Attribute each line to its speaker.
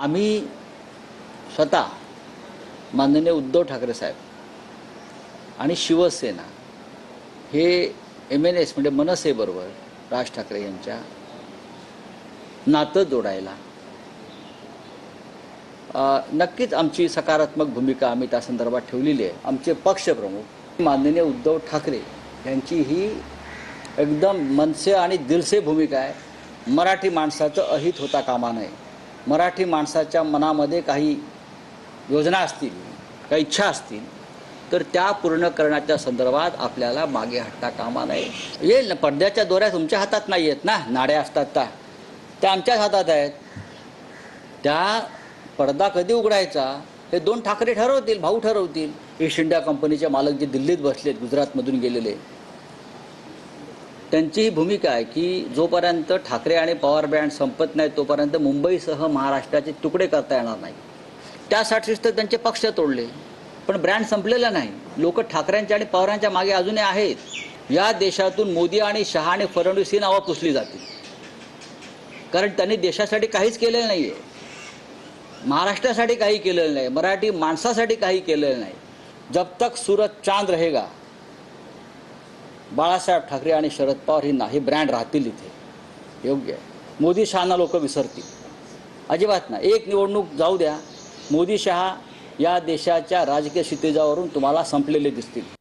Speaker 1: आम्ही स्वतः माननीय उद्धव ठाकरे साहेब आणि शिवसेना हे एम एन एस म्हणजे मनसेबरोबर राज ठाकरे यांच्या नातं जोडायला नक्कीच आमची सकारात्मक भूमिका आम्ही त्या संदर्भात ठेवलेली आहे. आमचे पक्षप्रमुख माननीय उद्धव ठाकरे यांची ही एकदम मनसे आणि दिलसे भूमिका आहे. मराठी माणसाचं अहित होता कामा नये. मराठी माणसाच्या मनामध्ये काही योजना असतील काही इच्छा असतील तर त्या पूर्ण करण्याच्या संदर्भात आपल्याला मागे हटता कामा नये. येईल ना पडद्याच्या दोऱ्या तुमच्या हातात नाही आहेत ना नाड्या असतात त्या. त्या आमच्याच हातात आहेत. त्या पडदा कधी उघडायचा हे दोन ठाकरे ठरवतील भाऊ ठरवतील. ईस्ट इंडिया कंपनीचे मालक जे दिल्लीत बसलेत गुजरातमधून गेलेले. त्यांची ही भूमिका आहे की जोपर्यंत ठाकरे आणि पवार बँड संपत नाही तोपर्यंत मुंबईसह महाराष्ट्राचे तुकडे करता येणार नाही. त्यासाठीच तर त्यांचे पक्ष तोडले. पण ब्रँड संपलेला नाही. लोक ठाकरेंच्या आणि पवारांच्या मागे अजूनही आहेत. या देशातून मोदी आणि शहा आणि फडणवीस ही नावं पुसली जातील. कारण त्यांनी देशासाठी काहीच केलेलं नाही आहे महाराष्ट्रासाठी काही केलेलं नाही. मराठी माणसासाठी काही केलेलं नाही. जब तक सूरज चांद रहेगा. बाळासाहेब ठाकरे आणि शरद पवार ही नाही ब्रँड राहतील इथे. योग्य आहे. मोदी शहाना लोक विसरतील. अजिबात नाही. एक निवडणूक जाऊ द्या. मोदी शहा या देशाच्या राजकीय क्षितिजावरून तुम्हाला संपलेले दिसतील.